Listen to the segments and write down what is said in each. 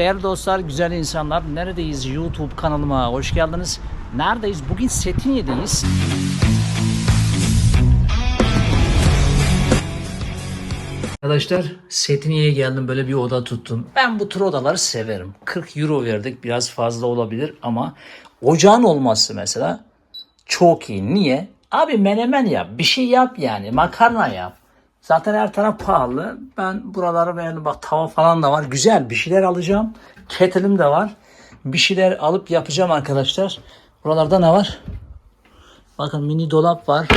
değerli dostlar, güzel insanlar. Neredeyiz? YouTube kanalıma hoş geldiniz. Neredeyiz? Bugün Setinye'deyiz. Arkadaşlar Setinye'ye geldim böyle bir oda tuttum. Ben bu tür odaları severim. 40 euro verdik biraz fazla olabilir ama ocağın olması mesela çok iyi. Niye? Abi menemen yap bir şey yap yani makarna yap. Zaten her taraf pahalı. Ben buraları beğendim. Bak tava falan da var. Güzel bir şeyler alacağım. Kettle'im de var. Bir şeyler alıp yapacağım arkadaşlar. Buralarda ne var? Bakın mini dolap var.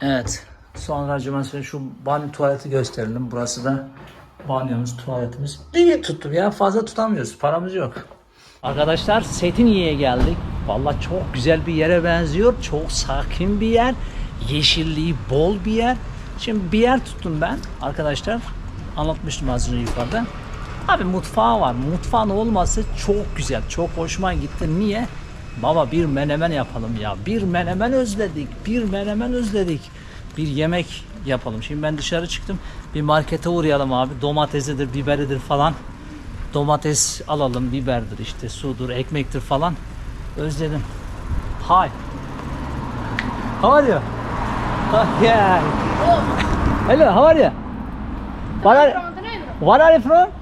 Evet. Sonra mesela şu banyo tuvaleti gösterelim. Burası da banyomuz, tuvaletimiz. Bir tuttum ya fazla tutamıyoruz. Paramız yok. Arkadaşlar Setinye'ye geldik. Valla çok güzel bir yere benziyor. Çok sakin bir yer. Yeşilliği bol bir yer. Şimdi bir yer tuttum ben arkadaşlar. Anlatmıştım az önce yukarıda. Abi mutfağı var. Mutfağın olması çok güzel. Çok hoşuma gitti. Niye? Baba bir menemen yapalım ya. Bir menemen özledik. Bir menemen özledik. Bir yemek yapalım. Şimdi ben dışarı çıktım. Bir markete uğrayalım abi. Domatesidir, biberidir falan. Domates alalım, biberdir işte, sudur, ekmektir falan. Özledim. Hi. How are? Yeah. Hello, how are you? What are, what are you from?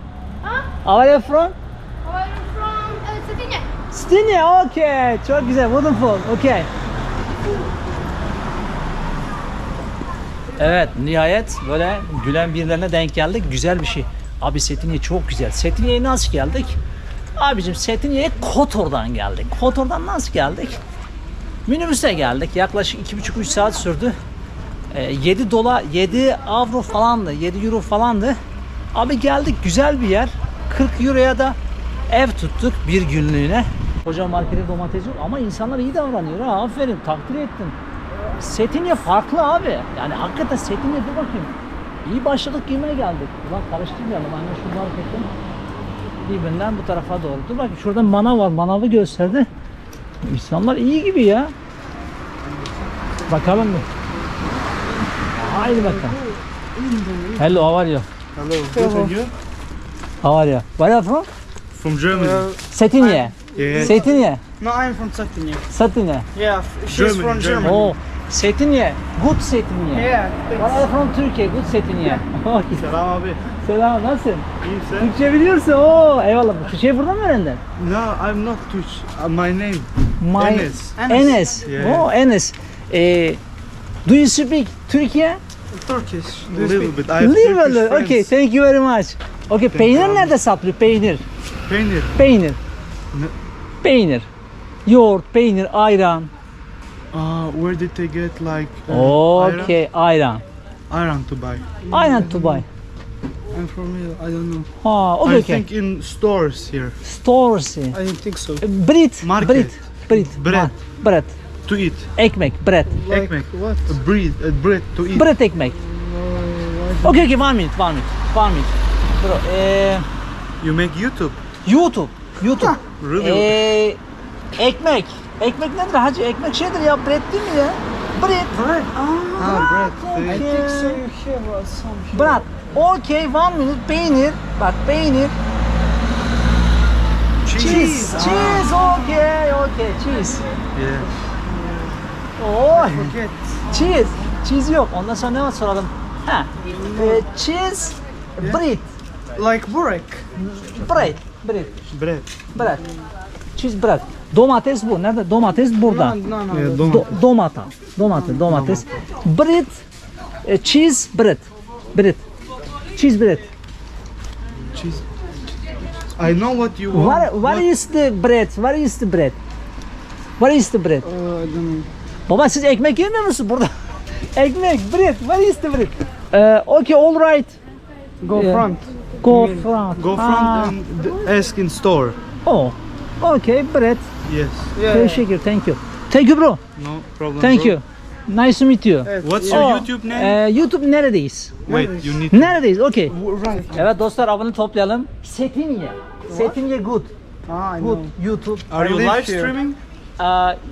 Huh? How are you from? How are you from uh, Sardinia? Stinya, okay. Çok güzel, wonderful, okay. Evet, nihayet böyle gülen birilerine denk geldik. Güzel bir şey. Abi Setinye çok güzel. Setinye'ye nasıl geldik? Abicim Setinye'ye Kotor'dan geldik. Kotor'dan nasıl geldik? Minibüse geldik. Yaklaşık 2,5-3 saat sürdü. Ee, 7 dolar, 7 avro falandı, 7 euro falandı. Abi geldik güzel bir yer. 40 euroya da ev tuttuk bir günlüğüne. Koca markette domates yok ama insanlar iyi davranıyor ha. Aferin, takdir ettim. Setinye farklı abi. Yani hakikaten Setinye dur bakayım. İyi başladık yemeğe geldik. Ulan karıştırmayalım. Anne şu marketten birbirinden bu tarafa doğru. Dur bakayım şurada manav var. Manavı gösterdi. İnsanlar iyi gibi ya. Bakalım bir. Haydi bakalım. Hello, how are you? Hello, good and you? How are you? Where are you from? From Germany. Setinye. yeah. Setinye. No, I'm from Sardinia. Setinye. Yeah, she's Germany, from Germany. Germany. Oh, Setinye. Good Setinye. Yeah, What are you from Türkiye? Good Setinye. Selam abi. Selam, nasılsın? İyiyim sen? Türkçe biliyorsun. Oo, eyvallah. Türkçeyi buradan mı öğrendin? No, I'm not Turkish. Uh, my name. My Enes. Enes. Yeah. Oh, Enes. Eh, do you speak Türkiye? Turkish. A little bit. I have Little Turkish bit. friends. Okay, thank you very much. Okay, peynir nerede satılıyor? Peynir. Peynir. Peynir. Ne? Peynir. Yoğurt, peynir, ayran. Uh, where did they get like uh, ayran? Okay, ayran. Ayran to buy. Ayran to buy. I'm from here. I don't know. Ha, okay, I okay. think in stores here Stores. I don't think so. Brit. Market. Brit. Brit. Bread. Ha, Bread. To eat. Ekmek, bread. Like Ekmek. what? Bread, bread to eat. Bread ekmek. Okay, okay, one minute, one minute, one minute. Bro, eh, You make YouTube. YouTube, YouTube. Really? Eh, ekmek. Ekmek nedir hacı? Ekmek şeydir ya, bread değil mi ya? Bread. Bread. ah, bread. I See? think so. You have some. here. Bread. Okay, one minute. Peynir. Bak peynir. Cheese. Ah, Cheese. Okay, okay. Cheese. Yeah. Oh, Forget. cheese. Cheese yok. Ondan sonra ne var soralım? Ha. Eh, cheese. Bread. Like burek. Bread. Bread. Bread. Bread. Cheese bread. Domates bu. Nerede? Domates burada. No, no, no. Yeah, don't. Do, domata. Domates. Domates. Bread. eh, cheese bread. Bread. Cheese bread. Cheese. I know what you want. What, what is the bread? What is the bread? What is the bread? Uh, I don't know. Baba siz ekmek yemiyor musun burada? ekmek, bread. What is the bread? Uh, okay, all right. Go Yeah. front. Go front. Go front Ah, and ask in store. Oh, okay, bread. Yes. Yeah. Teşekkür, thank you. Thank you bro. No problem. Thank bro. you. Nice to meet you. yeah. What's Oh, your YouTube name? eh, YouTube neredeyiz? Wait, you need. Neredeyiz? Okay. Right. Evet dostlar abone toplayalım. Setinye. Setinye good. Ah, I Good know. YouTube. Are you live streaming? Uh,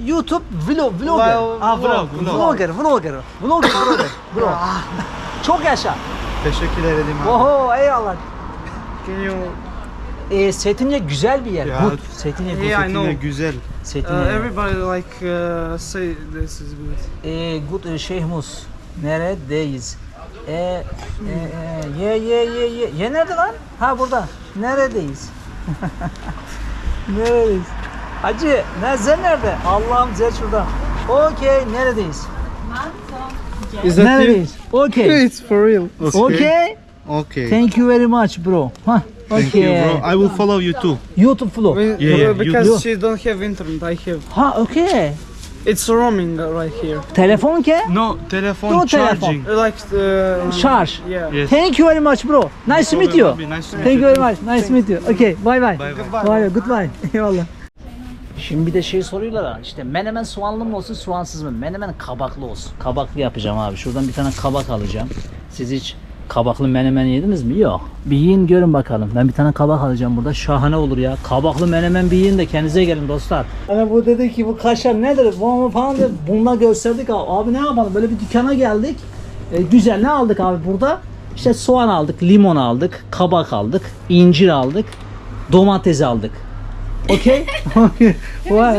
YouTube vlog, vlogger. Well, Ah, vlog, vlog. Vlogger, vlogger. Vlogger, vlogger. Bro. Çok yaşa. Teşekkür ederim abi. Oho eyvallah. Can you e, Setinye güzel bir yer. Ya. Good. Setinye good. Yeah, I know. Güzel. Setinye. Uh, everybody like uh, say this is good. E, good e, Şeyh Mus. Neredeyiz? E, e, e, ye ye ye ye. Ye nerede lan? Ha burada. Neredeyiz? Neredeyiz? Hacı, ne sen nerede? Allah'ım sen şurada. Okey, neredeyiz? Is that you? Neredeyiz? Okey. It's for real. Okay. Okay. Thank you very much bro. Huh. Thank Okay. you, bro. I will follow you too. YouTube flow. We- Yeah, yeah, because you- she don't have internet, I have. Ha okay. It's roaming right here. Telefon ke? No, telephone No charging. Uh, Like uh, Charge. Yeah. Yes. Thank you very much bro. Nice to meet you. Nice to meet Thank you you. very much. Nice to meet you. Okay, bye bye. Bye bye. Bye bye. Goodbye. Eyvallah. Şimdi bir de şey soruyorlar ha işte menemen soğanlı mı olsun soğansız mı? Menemen kabaklı olsun. Kabaklı yapacağım abi. Şuradan bir tane kabak alacağım. Siz hiç kabaklı menemen yediniz mi? Yok. Bir yiyin görün bakalım. Ben bir tane kabak alacağım burada. Şahane olur ya. Kabaklı menemen bir yiyin de kendinize gelin dostlar. Hani bu dedi ki bu kaşar nedir? Bu falan dedi. Bununla gösterdik abi. Abi ne yapalım? Böyle bir dükkana geldik. E, güzel ne aldık abi burada? İşte soğan aldık, limon aldık, kabak aldık, incir aldık, domates aldık. Okay? okay. Why?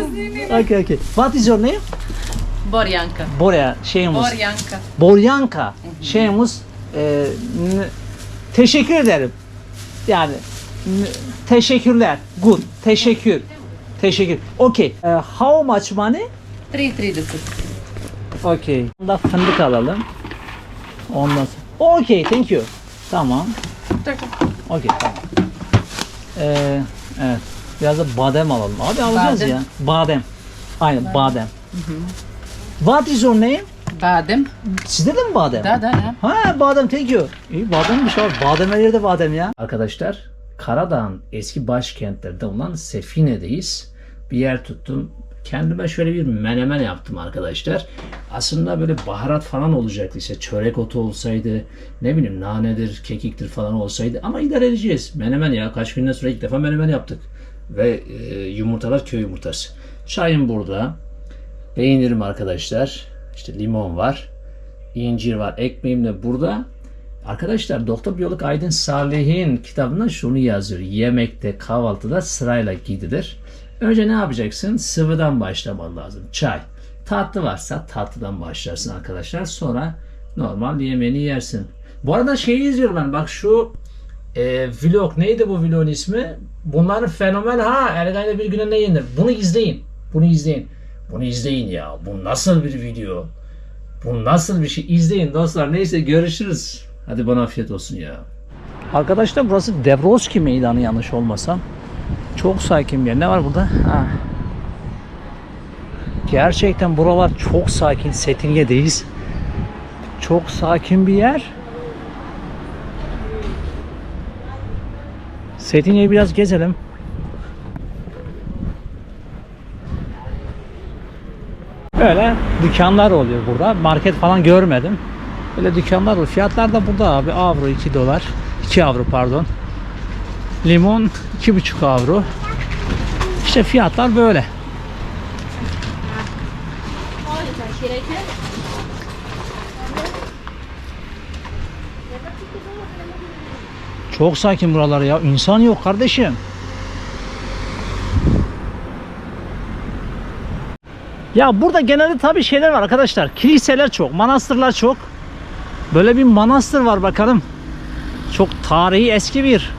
Okay, okay. What is your name? Borjanka. Borya, şeyimiz. Borjanka. Boryanka. Şeyimiz. e, n- teşekkür ederim. Yani teşekkürler. Good. Teşekkür. Teşekkür. Okay. E, how much money? 3.30. Okay. Da fındık alalım. Ondan sonra. Okay, thank you. Tamam. Okay, tamam. Ee, evet. Biraz da badem alalım. Abi alacağız Badem. ya. Badem. Aynen badem. What is your name? Badem. Sizde de mi badem? Da da. Ha badem thank you. İyi bademmiş abi. Badem her yerde badem ya. Arkadaşlar Karadağ'ın eski başkentlerinden olan Sefine'deyiz. Bir yer tuttum. Kendime şöyle bir menemen yaptım arkadaşlar. Aslında böyle baharat falan olacaktı işte çörek otu olsaydı ne bileyim nanedir, kekiktir falan olsaydı ama idare edeceğiz. Menemen ya kaç günden sonra ilk defa menemen yaptık. Ve e, yumurtalar köy yumurtası. Çayım burada. Peynirim arkadaşlar. İşte limon var incir var. Ekmeğim de burada. Arkadaşlar Doktor Biyolog Aydın Salih'in kitabında şunu yazıyor. Yemekte, kahvaltıda sırayla gidilir. Önce ne yapacaksın? Sıvıdan başlaman lazım. Çay. Tatlı varsa tatlıdan başlarsın arkadaşlar. Sonra normal yemeğini yersin. Bu arada şeyi izliyorum ben. Bak şu e, vlog. Neydi bu vlogun ismi? Bunların fenomen ha. Ergay'da bir güne ne yenir? Bunu izleyin. Bunu izleyin. Bunu izleyin ya. Bu nasıl bir video? Bu nasıl bir şey? İzleyin dostlar. Neyse görüşürüz. Hadi bana afiyet olsun ya. Arkadaşlar burası Devroski Meydanı yanlış olmasam. Çok sakin bir yer. Ne var burada? Ha. Gerçekten buralar çok sakin. Setinye'deyiz. Çok sakin bir yer. Setinye'yi biraz gezelim. Böyle dükkanlar oluyor burada. Market falan görmedim. Böyle dükkanlar oluyor. Fiyatlar da burada abi. Avro 2 dolar. 2 avro pardon. Limon 2,5 avro. İşte fiyatlar böyle. Çok sakin buralar ya. İnsan yok kardeşim. Ya burada genelde tabii şeyler var arkadaşlar. Kiliseler çok, manastırlar çok. Böyle bir manastır var bakalım. Çok tarihi eski bir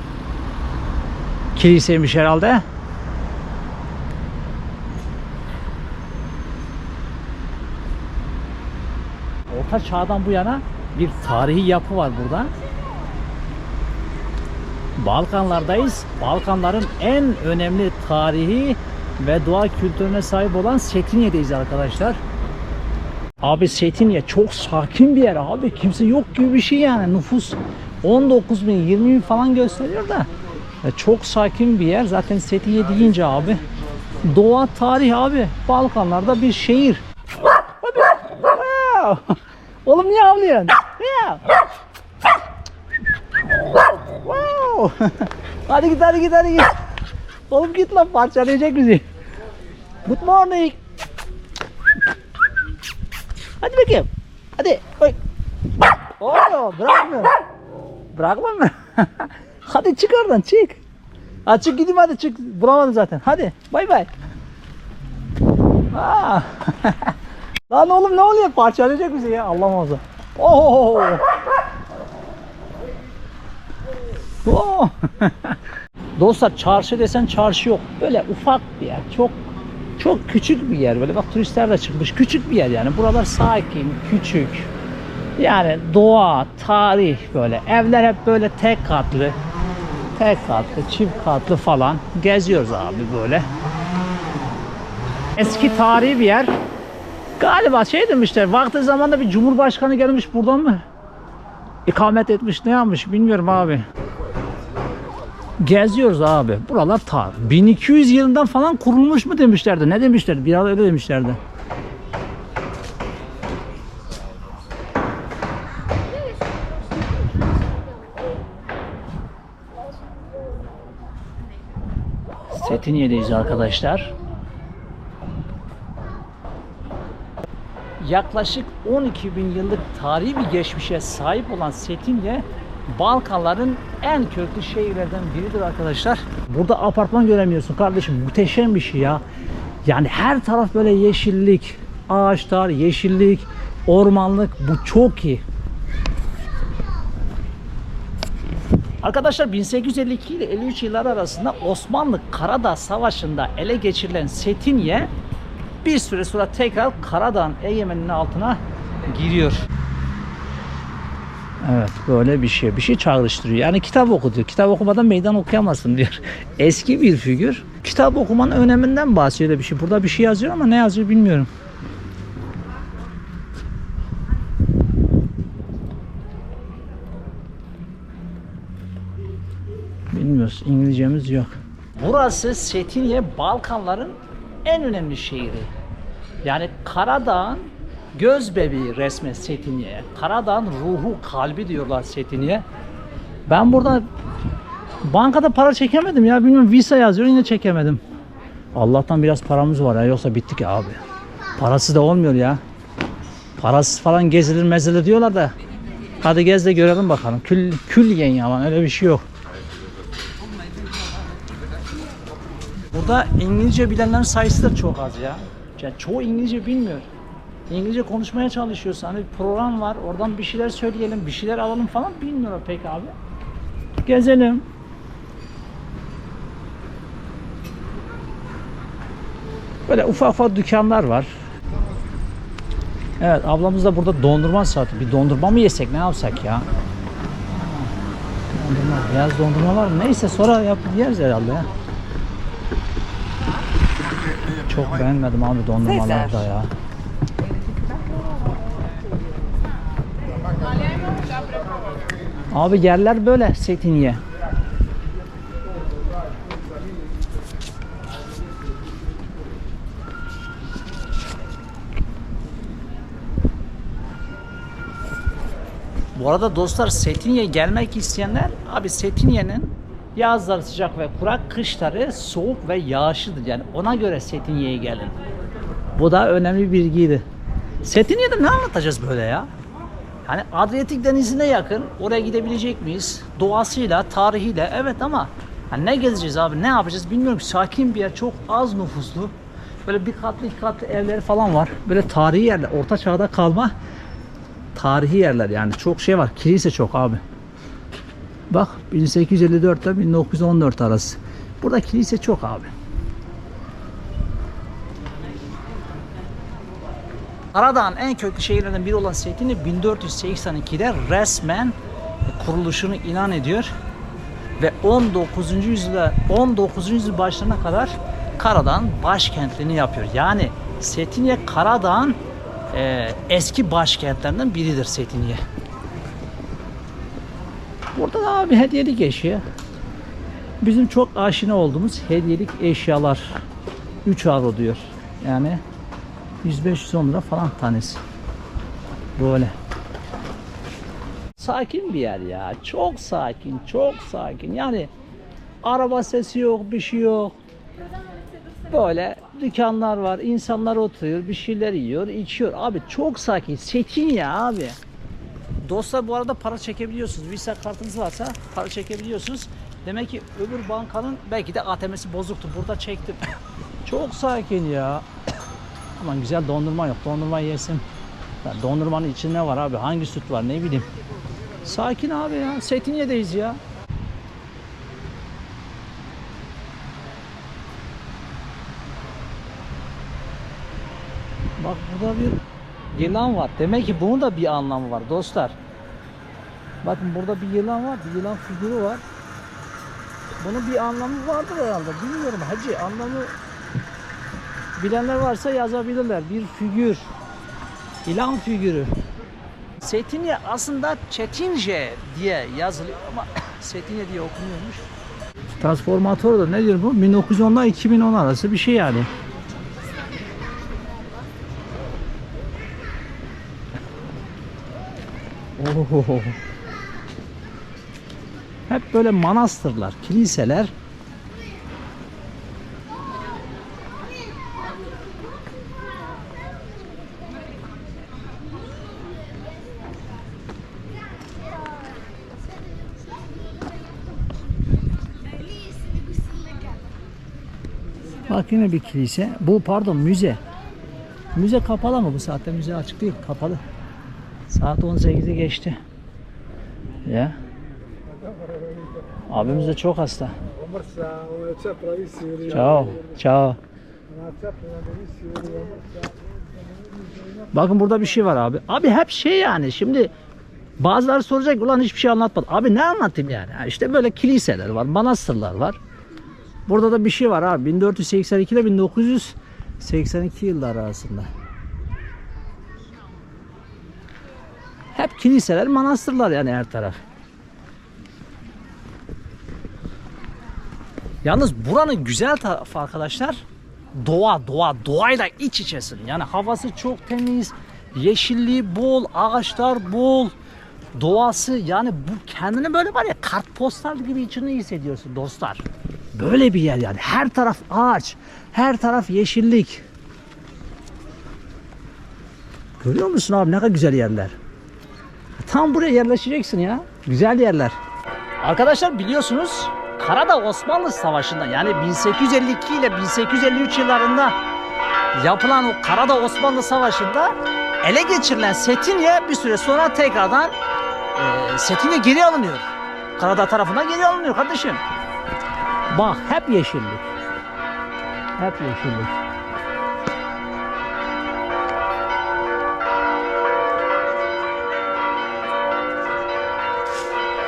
kiliseymiş herhalde. Orta çağdan bu yana bir tarihi yapı var burada. Balkanlardayız. Balkanların en önemli tarihi ve doğa kültürüne sahip olan Setinye'deyiz arkadaşlar. Abi Setinye çok sakin bir yer abi. Kimse yok gibi bir şey yani. Nüfus 19 bin 20 bin falan gösteriyor da. Ya çok sakin bir yer. Zaten Setinye deyince abi. Doğa tarih abi. Balkanlarda bir şehir. Oğlum niye avlıyorsun? Wow. hadi git hadi git hadi git. Oğlum git lan parçalayacak bizi. Good morning. Hadi bakayım. Hadi. Oy. Oo, bırakma. Bırakma mı? hadi çık oradan çık. Ha çık gideyim hadi çık. Bulamadım zaten. Hadi bay bay. Aa. Lan oğlum ne oluyor? Parçalayacak bizi ya. Allah muhafaza. Oo. Oo. Dostlar çarşı desen çarşı yok. Böyle ufak bir yer. Çok çok küçük bir yer. Böyle bak turistler de çıkmış. Küçük bir yer yani. Buralar sakin, küçük. Yani doğa, tarih böyle. Evler hep böyle tek katlı. Tek katlı, çift katlı falan. Geziyoruz abi böyle. Eski tarihi bir yer. Galiba şey demişler. Vakti zamanda bir cumhurbaşkanı gelmiş buradan mı? İkamet etmiş ne yapmış bilmiyorum abi. Geziyoruz abi. Buralar tar. 1200 yılından falan kurulmuş mu demişlerdi. Ne demişlerdi? Biraz öyle demişlerdi. Setiniye'deyiz arkadaşlar. Yaklaşık 12 bin yıllık tarihi bir geçmişe sahip olan Setinye Balkanların en köklü şehirlerden biridir arkadaşlar. Burada apartman göremiyorsun kardeşim. Muhteşem bir şey ya. Yani her taraf böyle yeşillik, ağaçlar, yeşillik, ormanlık. Bu çok iyi. Arkadaşlar 1852 ile 53 yıllar arasında Osmanlı Karadağ Savaşı'nda ele geçirilen Setinye bir süre sonra tekrar Karadağ'ın egemenliğinin altına giriyor. Evet böyle bir şey. Bir şey çağrıştırıyor. Yani kitap oku diyor. Kitap okumadan meydan okuyamazsın diyor. Eski bir figür. Kitap okumanın öneminden bahsediyor bir şey. Burada bir şey yazıyor ama ne yazıyor bilmiyorum. Bilmiyoruz. İngilizcemiz yok. Burası Setinye Balkanların en önemli şehri. Yani Karadağ'ın göz bebeği resmen Setinye'ye. Karadağ'ın ruhu, kalbi diyorlar Setinye'ye. Ben burada bankada para çekemedim ya. Bilmiyorum visa yazıyor yine çekemedim. Allah'tan biraz paramız var ya yoksa bittik ya abi. Parasız da olmuyor ya. Parasız falan gezilir mezilir diyorlar da. Hadi gez de görelim bakalım. Kül, külliyen yalan öyle bir şey yok. Burada İngilizce bilenlerin sayısı da çok az ya. Yani çoğu İngilizce bilmiyor. İngilizce konuşmaya çalışıyorsun. Hani program var. Oradan bir şeyler söyleyelim, bir şeyler alalım falan bilmiyorlar pek abi. Gezelim. Böyle ufak ufak dükkanlar var. Evet ablamız da burada dondurma satıyor. Bir dondurma mı yesek ne yapsak ya? Dondurma, beyaz dondurma var mı? Neyse sonra yap yeriz herhalde ya. Çok beğenmedim abi dondurmalar da ya. Abi yerler böyle Setiniye. Bu arada dostlar Setinye gelmek isteyenler abi Setinye'nin yazları sıcak ve kurak, kışları soğuk ve yağışlıdır. Yani ona göre Setinye'ye gelin. Bu da önemli bir bilgiydi. Setinye'de ne anlatacağız böyle ya? Yani Adriyatik Denizi'ne yakın. Oraya gidebilecek miyiz? Doğasıyla, tarihiyle evet ama hani ne gezeceğiz abi? Ne yapacağız bilmiyorum. Sakin bir yer, çok az nüfuslu. Böyle bir katlı iki katlı evleri falan var. Böyle tarihi yerler, orta çağda kalma tarihi yerler yani çok şey var. Kilise çok abi. Bak 1854 ile 1914 arası. Burada kilise çok abi. Karadağ'ın en köklü şehirlerinden biri olan Setini 1482'de resmen kuruluşunu ilan ediyor ve 19. yüzyılda 19. yüzyıl başlarına kadar Karadağ'ın başkentliğini yapıyor. Yani Setiniye Karadağ'ın e, eski başkentlerinden biridir Setiniye. Burada da abi hediyelik eşya. Bizim çok aşina olduğumuz hediyelik eşyalar. 3 avro diyor. Yani 105-110 lira falan tanesi. Böyle. Sakin bir yer ya. Çok sakin, çok sakin. Yani araba sesi yok, bir şey yok. Böyle dükkanlar var, insanlar oturuyor, bir şeyler yiyor, içiyor. Abi çok sakin, sekin ya abi. Dostlar bu arada para çekebiliyorsunuz. Visa kartınız varsa para çekebiliyorsunuz. Demek ki öbür bankanın belki de ATM'si bozuktu. Burada çektim. Çok sakin ya. Aman güzel dondurma yok. Dondurma yesin. Ya dondurmanın içinde ne var abi? Hangi süt var ne bileyim. Sakin abi ya. Setinye'deyiz ya. Bak burada bir yılan var. Demek ki bunun da bir anlamı var dostlar. Bakın burada bir yılan var. Bir yılan figürü var. Bunun bir anlamı vardır herhalde. Bilmiyorum hacı anlamı bilenler varsa yazabilirler. Bir figür. İlan figürü. Setinye aslında Çetince diye yazılıyor ama Setinye diye okunuyormuş. Transformatör da ne diyor bu? 1910 ile 2010 arası bir şey yani. Oho. Hep böyle manastırlar, kiliseler. Bak yine bir kilise. Bu pardon müze. Müze kapalı mı bu saatte? Müze açık değil, kapalı. Saat 18'i geçti. Ya. Abimiz de çok hasta. Ciao. Ciao. Bakın burada bir şey var abi. Abi hep şey yani şimdi bazıları soracak ulan hiçbir şey anlatmadı. Abi ne anlatayım yani? Ha işte böyle kiliseler var, manastırlar var. Burada da bir şey var abi. 1482 ile 1982 yılları arasında. Hep kiliseler, manastırlar yani her taraf. Yalnız buranın güzel tarafı arkadaşlar doğa, doğa, doğayla iç içesin. Yani havası çok temiz, yeşilliği bol, ağaçlar bol, doğası yani bu kendini böyle var ya kartpostal gibi içini hissediyorsun dostlar. Böyle bir yer yani. Her taraf ağaç, her taraf yeşillik. Görüyor musun abi ne kadar güzel yerler. Tam buraya yerleşeceksin ya. Güzel yerler. Arkadaşlar biliyorsunuz Karadağ Osmanlı Savaşı'nda yani 1852 ile 1853 yıllarında yapılan o Karadağ Osmanlı Savaşı'nda ele geçirilen Setinye bir süre sonra tekrardan e, Setinye geri alınıyor. Karadağ tarafından geri alınıyor kardeşim. Bak hep yeşillik. Hep yeşillik.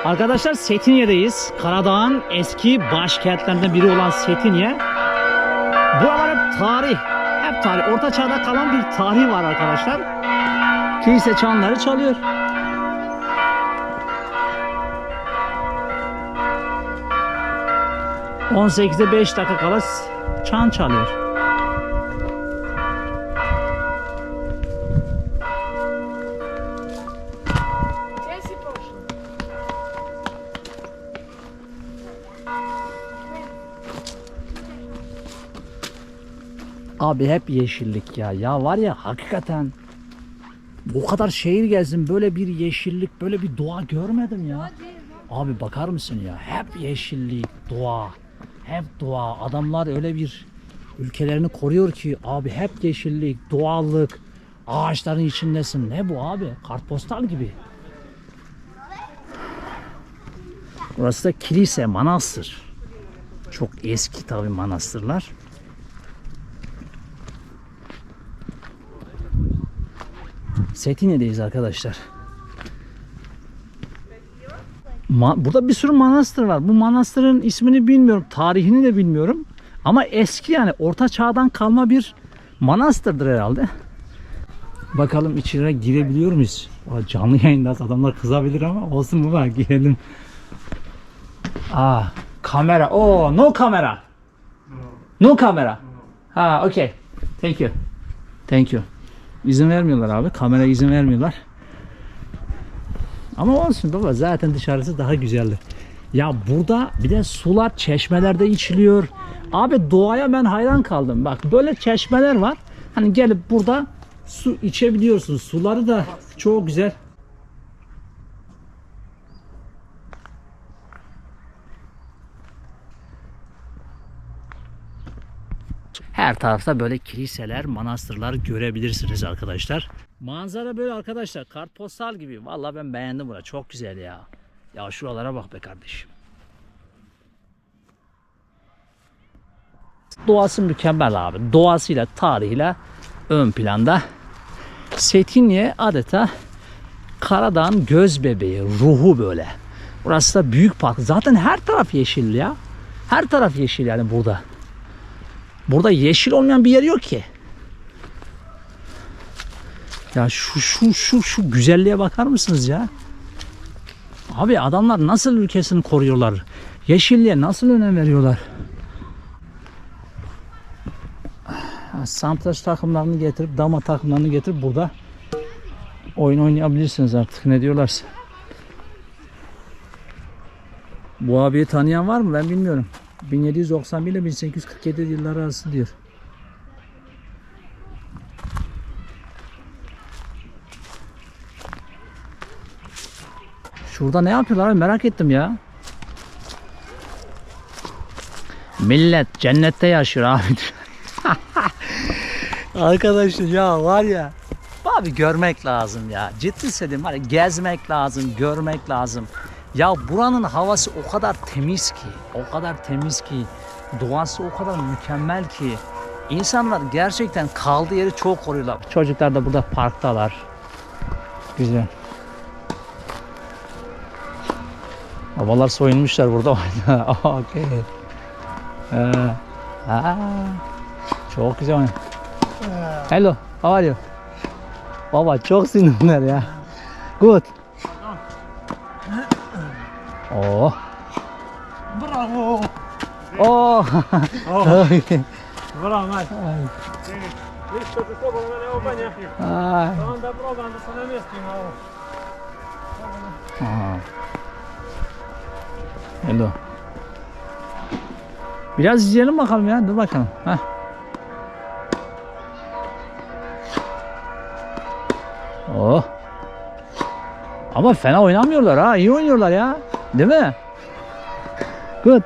Arkadaşlar Setinye'deyiz. Karadağ'ın eski başkentlerinden biri olan Setinye. Buralar hep tarih. Hep tarih. Orta çağda kalan bir tarih var arkadaşlar. Kilise çanları çalıyor. ...18'de 5 dakika kala çan çalıyor. Abi hep yeşillik ya. Ya var ya hakikaten o kadar şehir gezdim böyle bir yeşillik böyle bir doğa görmedim ya. Abi bakar mısın ya? Hep yeşillik, doğa. Hep doğa. Adamlar öyle bir ülkelerini koruyor ki abi hep yeşillik, doğallık. Ağaçların içindesin. Ne bu abi? Kartpostal gibi. Burası da kilise, manastır. Çok eski tabi manastırlar. Setine'deyiz arkadaşlar. Ma- Burada bir sürü manastır var. Bu manastırın ismini bilmiyorum, tarihini de bilmiyorum. Ama eski yani orta çağdan kalma bir manastırdır herhalde. Bakalım içine girebiliyor muyuz? Aa, canlı yayındayız. Adamlar kızabilir ama olsun bu var girelim. Aa, kamera. Oh, no kamera. No kamera. Ha, okay. Thank you. Thank you. İzin vermiyorlar abi. Kamera izin vermiyorlar. Ama olsun baba zaten dışarısı daha güzeldi. Ya burada bir de sular çeşmelerde içiliyor. Abi doğaya ben hayran kaldım. Bak böyle çeşmeler var. Hani gelip burada su içebiliyorsunuz. Suları da çok güzel. Her tarafta böyle kiliseler, manastırlar görebilirsiniz arkadaşlar. Manzara böyle arkadaşlar. Kartpostal gibi. Vallahi ben beğendim burayı. Çok güzel ya. Ya şuralara bak be kardeşim. Doğası mükemmel abi. Doğasıyla, tarihiyle ön planda. Setinye adeta Karadağ'ın göz bebeği, ruhu böyle. Burası da büyük park. Zaten her taraf yeşil ya. Her taraf yeşil yani burada. Burada yeşil olmayan bir yer yok ki. Ya şu şu şu şu güzelliğe bakar mısınız ya? Abi adamlar nasıl ülkesini koruyorlar? Yeşilliğe nasıl önem veriyorlar? Ha, Santraç takımlarını getirip dama takımlarını getirip burada oyun oynayabilirsiniz artık ne diyorlarsa. Bu abiyi tanıyan var mı? Ben bilmiyorum. 1791 ile 1847 yılları arası diyor. Şurada ne yapıyorlar merak ettim ya. Millet cennette yaşıyor abi. Arkadaşlar ya var ya. Abi görmek lazım ya. Ciddi söyleyeyim var gezmek lazım, görmek lazım. Ya buranın havası o kadar temiz ki, o kadar temiz ki, doğası o kadar mükemmel ki. İnsanlar gerçekten kaldığı yeri çok koruyorlar. Çocuklar da burada parktalar. Güzel. Babalar soyunmuşlar burada. Okey. Ee, aa, çok güzel. Hello, how are you? Baba çok sinirler ya. Good. Oh. Bravo! Oh. Okay. Brawo, Mike. Wiesz co, to słowo na miało panie. Ay. To on da program, to sobie Hello. Biraz izleyelim bakalım ya. Dur bakalım. Heh. Oh. Ama fena oynamıyorlar ha. İyi oynuyorlar ya. Değil mi? Good.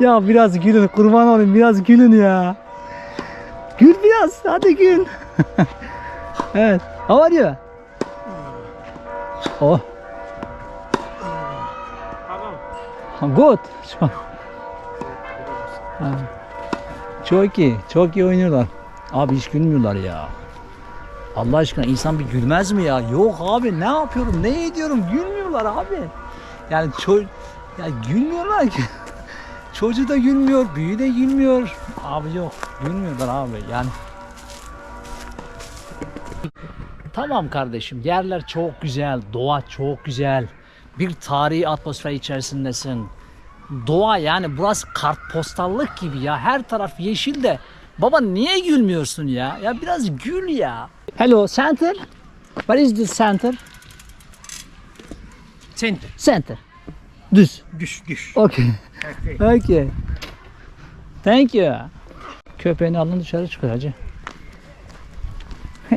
Ya biraz gülün. Kurban olayım. Biraz gülün ya. Gül biraz. Hadi gül. evet. How are you? Oh. Good. Çok, Ha. çok iyi. Çok iyi oynuyorlar. Abi hiç gülmüyorlar ya. Allah aşkına insan bir gülmez mi ya? Yok abi ne yapıyorum? Ne ediyorum? Gülmüyorlar abi. Yani ço ya gülmüyorlar ki. Çocuğu da gülmüyor, büyüğü de gülmüyor. Abi yok, gülmüyorlar abi. Yani Tamam kardeşim yerler çok güzel, doğa çok güzel. Bir tarihi atmosfer içerisindesin. Doğa yani burası kartpostallık gibi ya. Her taraf yeşil de. Baba niye gülmüyorsun ya? Ya biraz gül ya. Hello center. What is this center? Center. Center. Düz. Düş, düş. Okay. Okay. Thank you. Köpeğini alın dışarı çıkıyor hacı.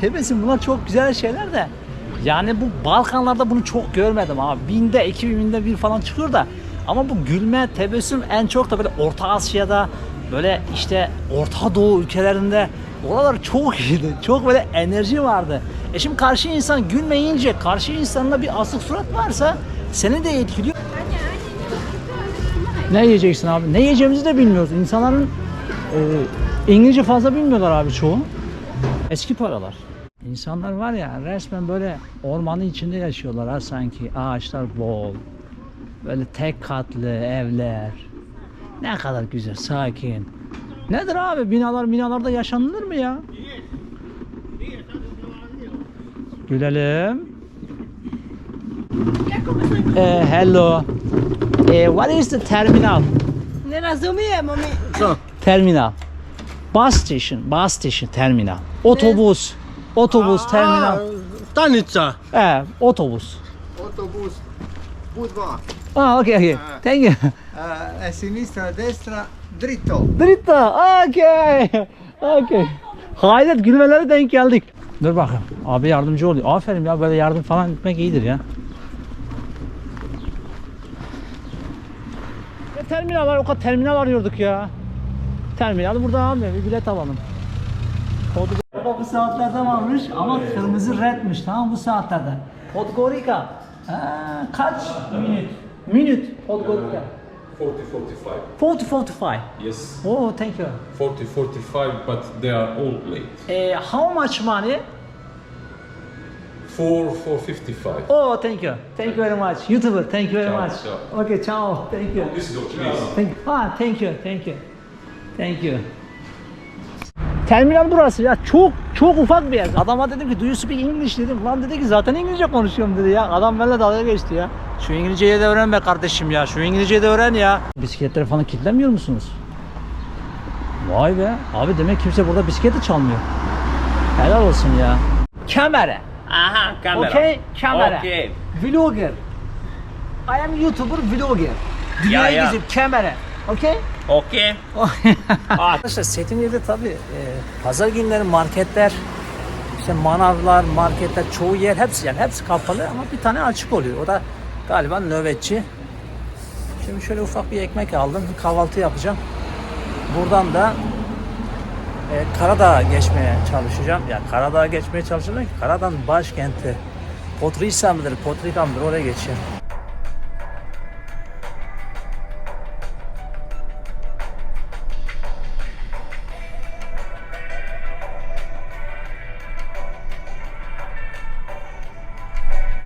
Tebessüm bunlar çok güzel şeyler de. Yani bu Balkanlarda bunu çok görmedim abi. Binde, iki binde bir falan çıkıyor da. Ama bu gülme, tebessüm en çok da böyle Orta Asya'da, böyle işte Orta Doğu ülkelerinde oralar çok iyiydi. Çok böyle enerji vardı. E şimdi karşı insan gülmeyince, karşı insanla bir asık surat varsa seni de etkiliyor. Ne yiyeceksin abi? Ne yiyeceğimizi de bilmiyoruz. İnsanların e, İngilizce fazla bilmiyorlar abi çoğu. Eski paralar. İnsanlar var ya resmen böyle ormanın içinde yaşıyorlar ha sanki. Ağaçlar bol. Böyle tek katlı evler. Ne kadar güzel, sakin. Nedir abi binalar binalarda yaşanılır mı ya? Gülelim. Uh, hello. Uh, what is the terminal? Ne razumiye mami? Terminal. Bus station, bus station, terminal. Otobüs. Otobüs terminal. Stanica. Eh, otobüs. Autobus Budva. Ah, okay, okay. Thank you. Uh, a sinistra, destra, dritto. Brita. Okay. Okay. Hayret gülmelere denk geldik. Dur bakalım. Abi yardımcı oluyor. Aferin ya böyle yardım falan etmek iyidir ya. E, terminal var o kadar terminal arıyorduk ya. Terminal burada almıyor bir bilet alalım. Kodu bu saatlerde varmış ama kırmızı redmiş tamam bu saatlerde. Podgorica. Ha, kaç minut? Minut Podgorica. 40 45. 40 45. Yes, Oh thank you. 40 45, but they are all late. Eh, how much money? 4 455. Oh thank you. Thank you very much. YouTuber thank you very Ciao, much. ciao. Okay ciao. Thank you. This is please. Thank, ha, thank you, thank you. Thank you. Terminal burası ya. Çok çok ufak bir yer. Adama dedim ki do you speak English dedim. Lan dedi ki zaten İngilizce konuşuyorum dedi ya. Adam benimle dalga geçti ya. Şu İngilizceyi de öğren be kardeşim ya. Şu İngilizceyi de öğren ya. Bisikletleri falan kilitlemiyor musunuz? Vay be. Abi demek kimse burada bisiklet de çalmıyor. Helal olsun ya. Kamera. Aha, kamera. Okay, kamera. Okay. Vlogger. I am YouTuber vlogger. Dünyayı ya. gezip kamera. Okay? Okay. Arkadaşlar Setimli'de tabii e, pazar günleri marketler, işte manavlar, marketler, çoğu yer hepsi yani hepsi kapalı ama bir tane açık oluyor. O da galiba nöbetçi. Şimdi şöyle ufak bir ekmek aldım. Kahvaltı yapacağım. Buradan da e, Karadağ'a geçmeye çalışacağım. Ya Karadağ'a geçmeye çalışacağım. ki Karadağ'ın başkenti Podrica mıdır, Podrica mıdır oraya geçeceğim.